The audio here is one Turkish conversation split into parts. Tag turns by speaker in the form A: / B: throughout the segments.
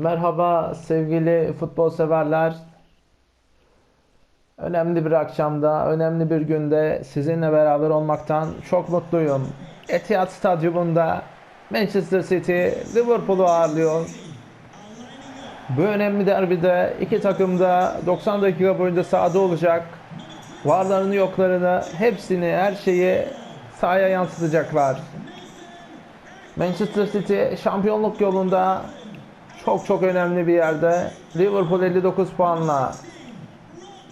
A: Merhaba sevgili futbol severler. Önemli bir akşamda, önemli bir günde sizinle beraber olmaktan çok mutluyum. Etihad Stadyumunda Manchester City Liverpool'u ağırlıyor. Bu önemli derbide iki takım da 90 dakika boyunca sahada olacak. Varlarını yoklarını hepsini her şeyi sahaya yansıtacaklar. Manchester City şampiyonluk yolunda çok çok önemli bir yerde. Liverpool 59 puanla.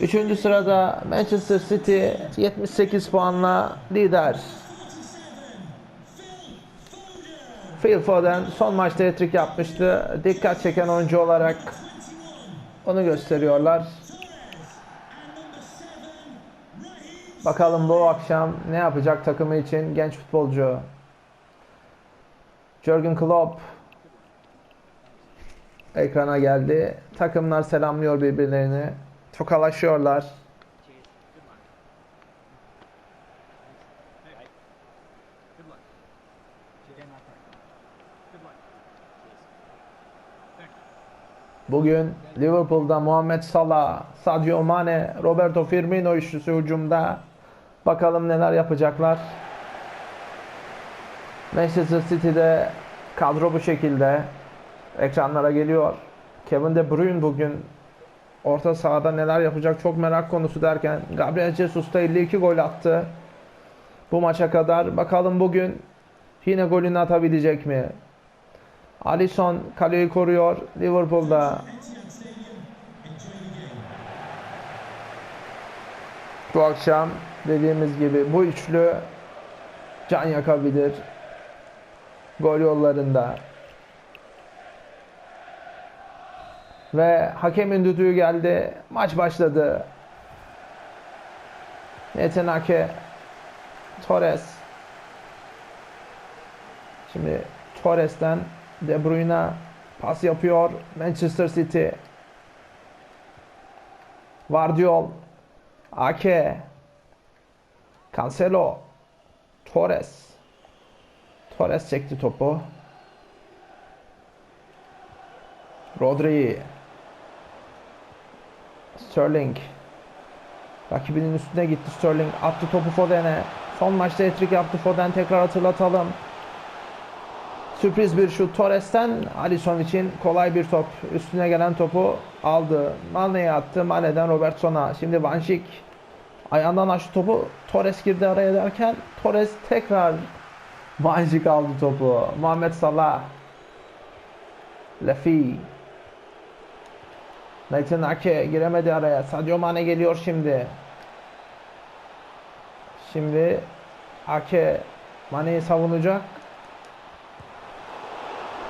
A: Üçüncü sırada Manchester City 78 puanla lider. Phil Foden son maçta hat-trick yapmıştı. Dikkat çeken oyuncu olarak onu gösteriyorlar. Bakalım bu akşam ne yapacak takımı için genç futbolcu. Jurgen Klopp ekrana geldi. Takımlar selamlıyor birbirlerini. Tokalaşıyorlar. Bugün Liverpool'da Muhammed Salah, Sadio Mane, Roberto Firmino üçlüsü hücumda. Bakalım neler yapacaklar. Manchester City'de kadro bu şekilde. Ekranlara geliyor. Kevin De Bruyne bugün orta sahada neler yapacak çok merak konusu derken Gabriel Jesus da 52 gol attı. Bu maça kadar. Bakalım bugün yine golünü atabilecek mi? Alisson kaleyi koruyor. Liverpool'da bu akşam dediğimiz gibi bu üçlü can yakabilir. Gol yollarında. Ve hakemin düdüğü geldi. Maç başladı. Nathan Ake Torres Şimdi Torres'ten De Bruyne pas yapıyor. Manchester City. Vardiol. Ake. Cancelo. Torres. Torres çekti topu. Rodri. Sterling. Rakibinin üstüne gitti Sterling. Attı topu Foden'e. Son maçta hat-trick yaptı Foden. Tekrar hatırlatalım. Sürpriz bir şut Torres'ten Alisson için kolay bir top. Üstüne gelen topu aldı. Mane'ye attı. Mane'den Robertson'a. Şimdi Van Dijk ayağından açtı topu. Torres girdi araya derken Torres tekrar Van Dijk aldı topu. Muhammed Salah. Lefi. Nathan Ake giremedi araya. Sadio Mane geliyor şimdi. Şimdi Ake Mane'yi savunacak.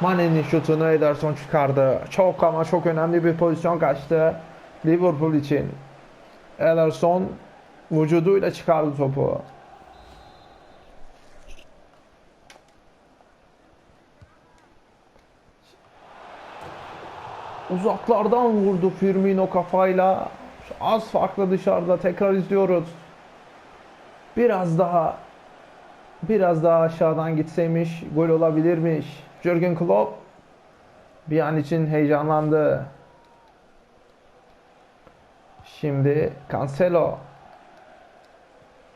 A: Mane'nin şutunu Ederson çıkardı. Çok ama çok önemli bir pozisyon kaçtı. Liverpool için. Ederson vücuduyla çıkardı topu. Uzaklardan vurdu Firmino kafayla. Az farklı dışarıda tekrar izliyoruz. Biraz daha biraz daha aşağıdan gitseymiş gol olabilirmiş. Jurgen Klopp bir an için heyecanlandı. Şimdi Cancelo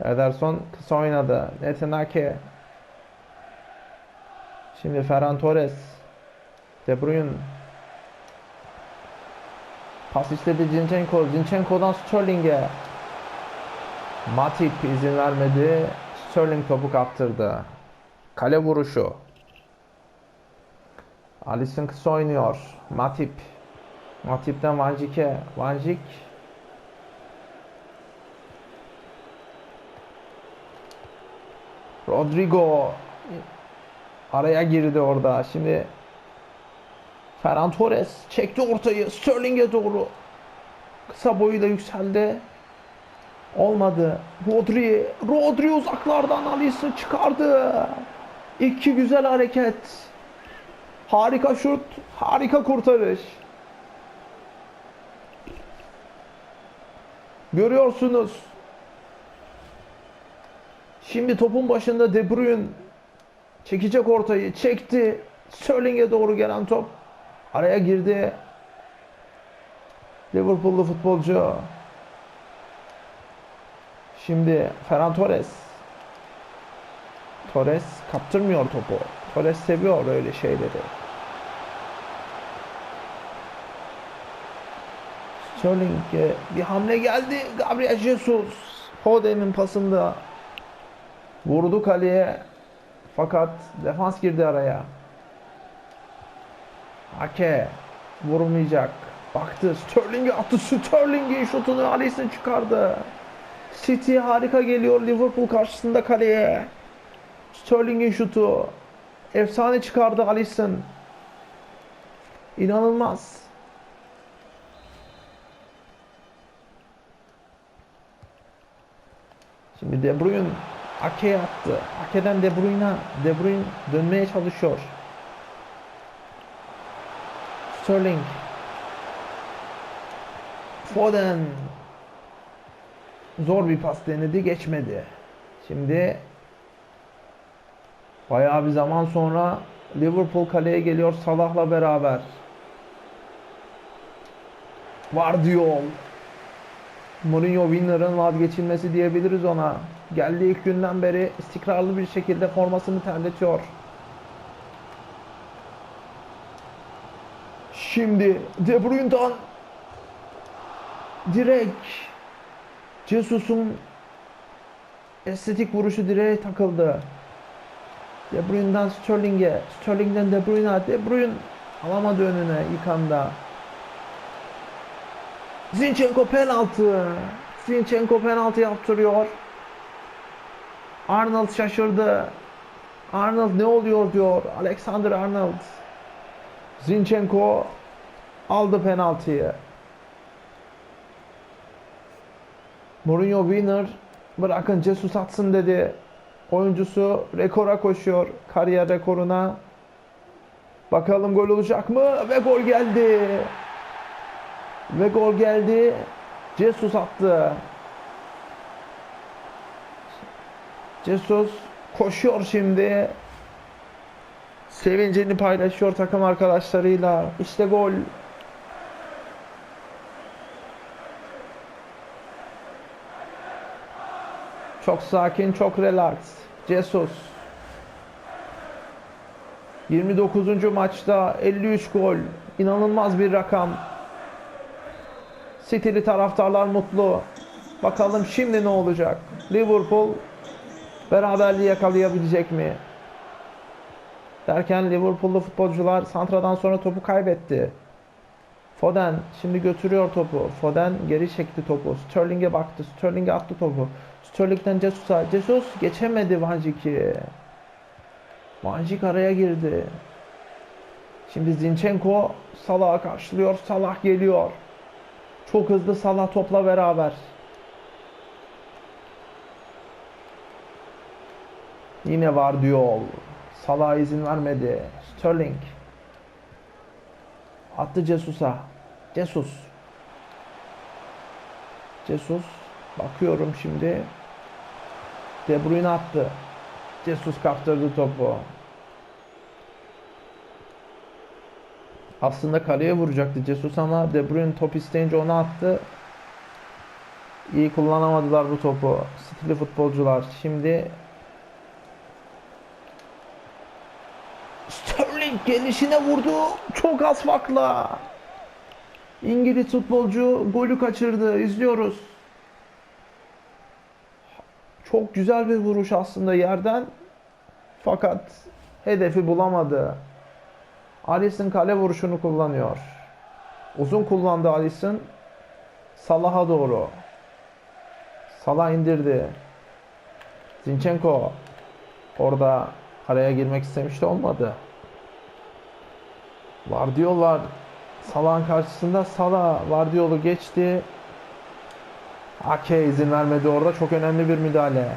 A: Ederson kısa oynadı. Nathan Ake Şimdi Ferran Torres De Bruyne Pas istedi Zinchenko. Zinchenko'dan Sterling'e. Matip izin vermedi. Sterling topu kaptırdı. Kale vuruşu. Alisson kısa oynuyor. Matip. Matip'ten Van Dijk'e. Van Dijk. Rodrigo araya girdi orada. Şimdi Ferran Torres çekti ortayı Sterling'e doğru. Kısa boyuyla yükseldi. Olmadı. Rodri, Rodri uzaklardan Alisson çıkardı. İki güzel hareket. Harika şut, harika kurtarış. Görüyorsunuz. Şimdi topun başında De Bruyne çekecek ortayı, çekti. Sterling'e doğru gelen top Araya girdi. Liverpool'lu futbolcu. Şimdi Ferran Torres. Torres kaptırmıyor topu. Torres seviyor öyle şeyleri. Sterling'e bir hamle geldi. Gabriel Jesus. Foden'in pasında vurdu kaleye. Fakat defans girdi araya. Ake vurmayacak. Baktı Sterling'e attı. Sterling'in şutunu Alisson çıkardı. City harika geliyor Liverpool karşısında kaleye. Sterling'in şutu. Efsane çıkardı Alisson. İnanılmaz. Şimdi De Bruyne Ake'ye attı. Ake'den De Bruyne'a. De Bruyne dönmeye çalışıyor. Sterling. Foden. Zor bir pas denedi, geçmedi. Şimdi bayağı bir zaman sonra Liverpool kaleye geliyor Salah'la beraber. Vardiol. Mourinho Winner'ın vazgeçilmesi diyebiliriz ona. Geldiği ilk günden beri istikrarlı bir şekilde formasını terletiyor. Şimdi De Bruyne'dan direkt Jesus'un estetik vuruşu direğe takıldı. De Bruyne'dan Sterling'e, Sterling'den De Bruyne'a, De Bruyne alamadı önüne ilk anda. Zinchenko penaltı. Zinchenko penaltı yaptırıyor. Arnold şaşırdı. Arnold ne oluyor diyor. Alexander Arnold. Zinchenko aldı penaltıyı. Mourinho Winner bırakın Jesus atsın dedi. Oyuncusu rekora koşuyor. Kariyer rekoruna. Bakalım gol olacak mı? Ve gol geldi. Ve gol geldi. Jesus attı. Jesus koşuyor şimdi. Sevincini paylaşıyor takım arkadaşlarıyla. İşte gol. Çok sakin, çok relax. Jesus. 29. maçta 53 gol. İnanılmaz bir rakam. City'li taraftarlar mutlu. Bakalım şimdi ne olacak? Liverpool beraberliği yakalayabilecek mi? Derken Liverpool'lu futbolcular Santra'dan sonra topu kaybetti. Foden şimdi götürüyor topu. Foden geri çekti topu. Sterling'e baktı. Sterling'e attı topu. Sterling'den Jesus'a. Jesus geçemedi Vanjik'i. Vanjik araya girdi. Şimdi Zinchenko Salah'ı karşılıyor. Salah geliyor. Çok hızlı Salah topla beraber. Yine var diyor. Salah izin vermedi. Sterling. Attı Jesus'a. Jesus. Jesus. Bakıyorum şimdi. De Bruyne attı. Jesus kaptırdı topu. Aslında kaleye vuracaktı Jesus ama De Bruyne top isteyince onu attı. İyi kullanamadılar bu topu. Stili futbolcular. Şimdi Sterling gelişine vurdu. Çok az farkla. İngiliz futbolcu golü kaçırdı. İzliyoruz. Çok güzel bir vuruş aslında yerden. Fakat hedefi bulamadı. Alisson kale vuruşunu kullanıyor. Uzun kullandı Alisson. Salah'a doğru. Salah indirdi. Zinchenko orada araya girmek istemişti olmadı. Var. Salah'ın karşısında Salah Vardiol'u geçti. Ake izin vermedi orada. Çok önemli bir müdahale.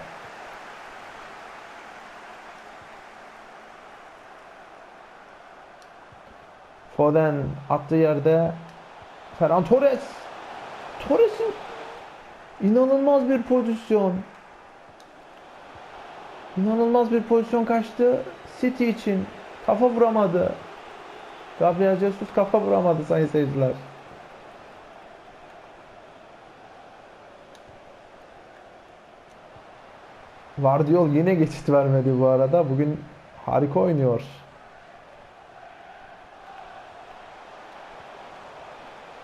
A: Foden attığı yerde Ferran Torres Torres'in inanılmaz bir pozisyon. İnanılmaz bir pozisyon kaçtı. City için kafa vuramadı. Gabriel Jesus kafa vuramadı sayın seyirciler. Vardiol yine geçit vermedi bu arada. Bugün harika oynuyor.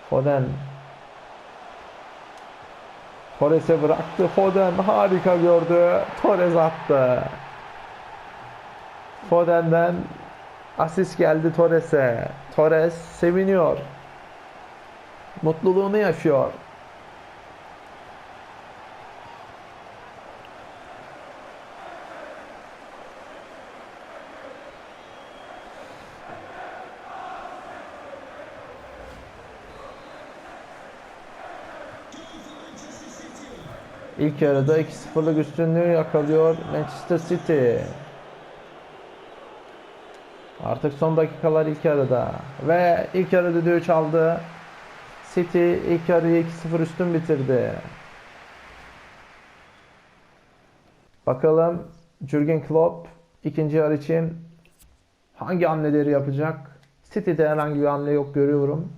A: Foden. Torres'e bıraktı. Foden harika gördü. Torres attı. Foden'den asist geldi Torres'e. Torres seviniyor. Mutluluğunu yaşıyor. İlk yarıda 2-0'lık üstünlüğü yakalıyor Manchester City. Artık son dakikalar ilk yarıda. Ve ilk yarı düdüğü çaldı. City ilk yarıyı 2-0 üstün bitirdi. Bakalım Jurgen Klopp ikinci yarı için hangi hamleleri yapacak? City'de herhangi bir hamle yok görüyorum.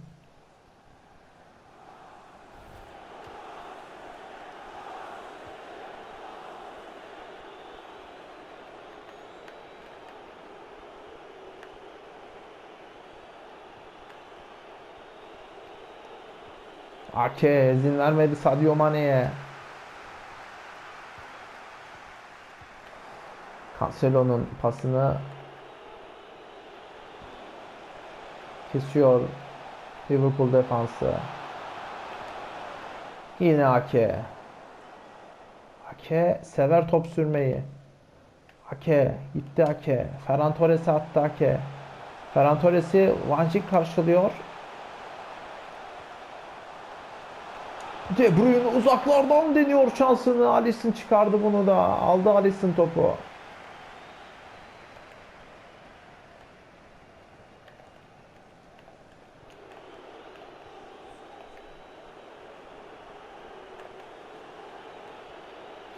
A: Ake izin vermedi Sadio Mane'ye. Cancelo'nun pasını kesiyor Liverpool defansı. Yine Ake. Ake sever top sürmeyi. Ake gitti Ake. Ferran Torres'e attı Ake. Ferran Torres'i Vancic karşılıyor. De Bruyne uzaklardan deniyor şansını. Alisson çıkardı bunu da. Aldı Alisson topu.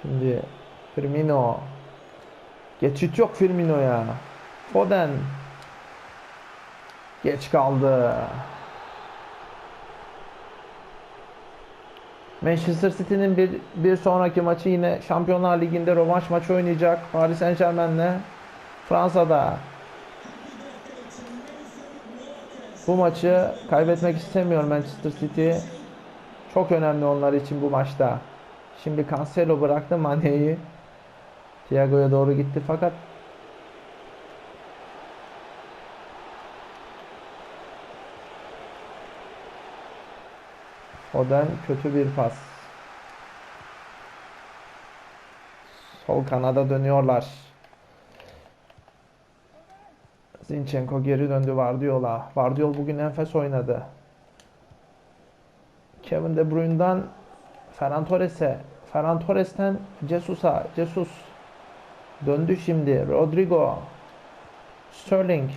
A: Şimdi Firmino. Geçit yok Firmino'ya. Foden. Geç kaldı. Manchester City'nin bir, bir sonraki maçı yine Şampiyonlar Ligi'nde rövanş maçı oynayacak Paris Saint Germain'le Fransa'da. Bu maçı kaybetmek istemiyor Manchester City. Çok önemli onlar için bu maçta. Şimdi Cancelo bıraktı Mane'yi. Thiago'ya doğru gitti fakat Foden kötü bir pas. Sol kanada dönüyorlar. Zinchenko geri döndü Vardiola. Vardiol bugün enfes oynadı. Kevin De Bruyne'dan Ferran Torres'e. Ferran Torres'ten Jesus'a. Jesus döndü şimdi. Rodrigo. Sterling.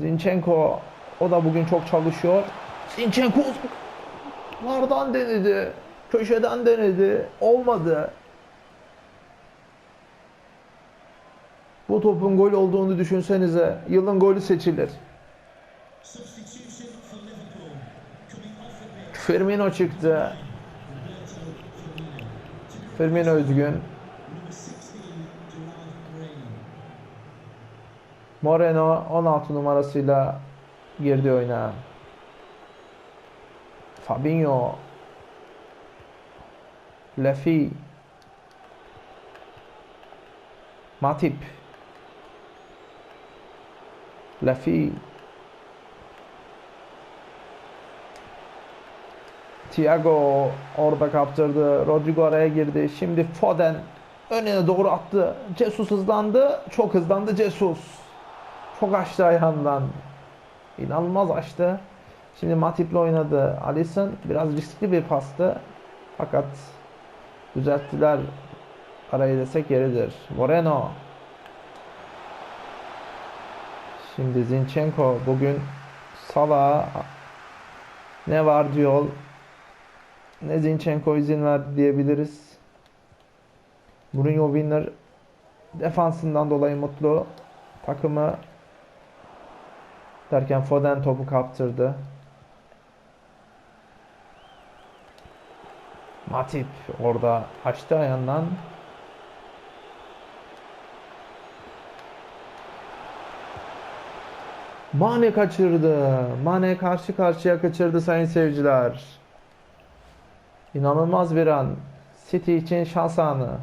A: Zinchenko. O da bugün çok çalışıyor. Zinchenko uzaklardan denedi. Köşeden denedi. Olmadı. Bu topun gol olduğunu düşünsenize. Yılın golü seçilir. Firmino çıktı. Firmino üzgün. Moreno 16 numarasıyla girdi oyuna. Fabinho. Lefi. Matip. Lefi. Thiago orada kaptırdı. Rodrigo araya girdi. Şimdi Foden önüne doğru attı. Jesus hızlandı. Çok hızlandı Jesus. Çok açtı ayağından. İnanılmaz açtı. Şimdi Matip'le oynadı. Alisson biraz riskli bir pastı. Fakat düzelttiler. Arayı desek yeridir. Moreno. Şimdi Zinchenko bugün Salah ne var diyor. Ne Zinchenko izin verdi diyebiliriz. Mourinho Winner defansından dolayı mutlu. Takımı Derken Foden topu kaptırdı. Matip orada açtı ayağından. Mane kaçırdı. Mane karşı karşıya kaçırdı sayın seyirciler. İnanılmaz bir an. City için şans anı.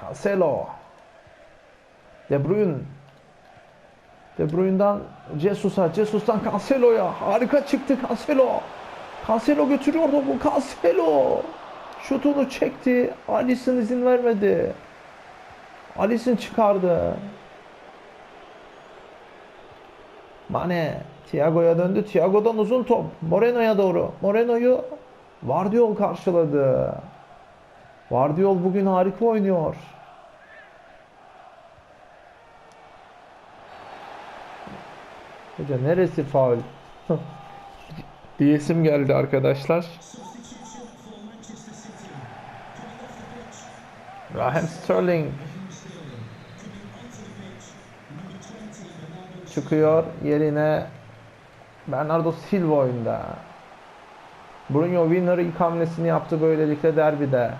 A: Cancelo. De Bruyne. De Bruyne'dan Jesus'a, Jesus'tan Cancelo'ya. Harika çıktı Cancelo. Cancelo götürüyor topu. Cancelo. Şutunu çekti. Alisson izin vermedi. Alisson çıkardı. Mane. Thiago'ya döndü. Thiago'dan uzun top. Moreno'ya doğru. Moreno'yu Vardiol karşıladı. Vardiol bugün harika oynuyor. Hoca neresi faul? Diyesim geldi arkadaşlar. Raheem Sterling çıkıyor yerine Bernardo Silva oyunda. Bruno Winner ilk hamlesini yaptı böylelikle derbide.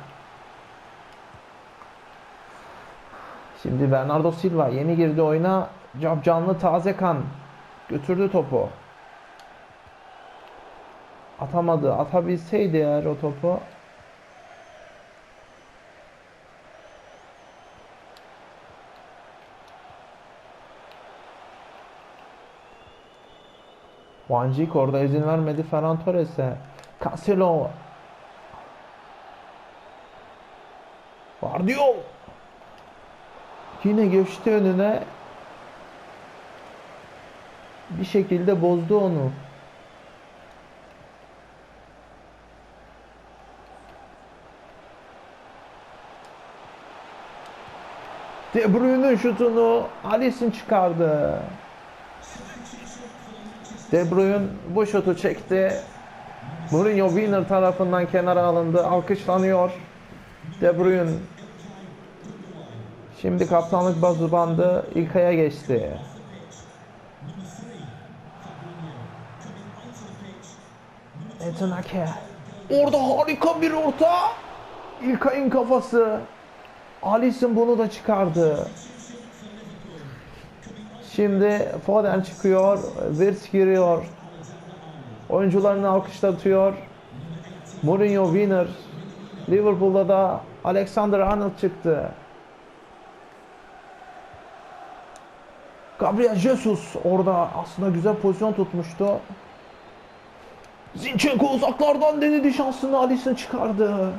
A: Şimdi Bernardo Silva yeni girdi oyuna. Canlı taze kan. Götürdü topu. Atamadı. Atabilseydi eğer o topu. Van orada izin vermedi Ferran Torres'e. Cancelo. Vardiol. Yine geçti önüne. Bir şekilde bozdu onu. De Bruyne'ın şutunu Alisson çıkardı. De Bruyne bu şutu çekti. Mourinho Winner tarafından kenara alındı. Alkışlanıyor. De Bruyne Şimdi kaptanlık bazı bandı İlkay'a geçti. Ake. Orada harika bir orta. İlkay'ın kafası. Alisson bunu da çıkardı. Şimdi Foden çıkıyor. Wirtz giriyor. Oyuncularını alkışlatıyor. Mourinho winner. Liverpool'da da Alexander Arnold çıktı. Gabriel Jesus orada aslında güzel pozisyon tutmuştu. Zinchenko uzaklardan denedi şansını Alisson çıkardı.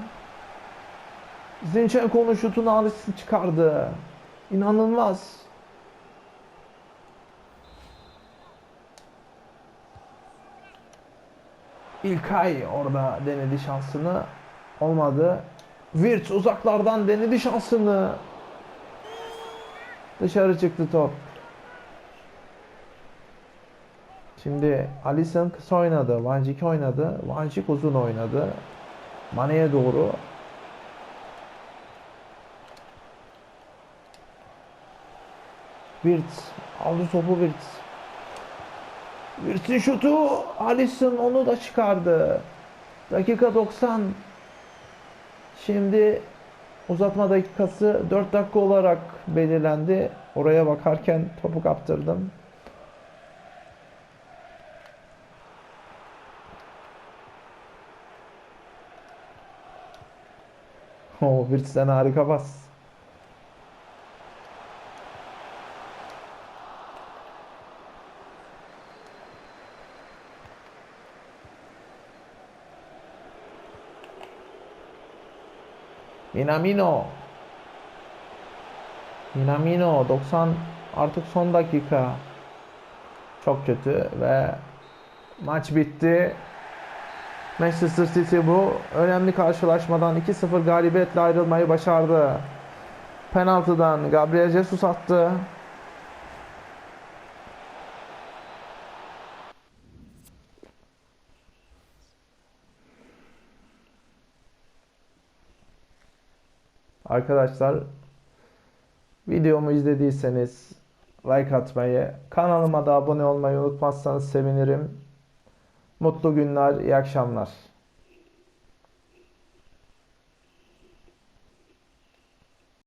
A: Zinchenko'nun şutunu Alisson çıkardı. İnanılmaz. İlkay orada denedi şansını. Olmadı. Wirtz uzaklardan denedi şansını. Dışarı çıktı top. Şimdi Alisson kısa oynadı. Van Dijk oynadı. Van Dijk uzun oynadı. Mane'ye doğru. Wirtz. Aldı topu Wirtz. Wirtz'in şutu. Alisson onu da çıkardı. Dakika 90. Şimdi uzatma dakikası 4 dakika olarak belirlendi. Oraya bakarken topu kaptırdım. O Wirtz'ten harika pas. Minamino. Minamino 90 artık son dakika. Çok kötü ve maç bitti. Manchester City bu önemli karşılaşmadan 2-0 galibiyetle ayrılmayı başardı. Penaltıdan Gabriel Jesus attı. Arkadaşlar videomu izlediyseniz like atmayı, kanalıma da abone olmayı unutmazsanız sevinirim. Mutlu günler, iyi akşamlar.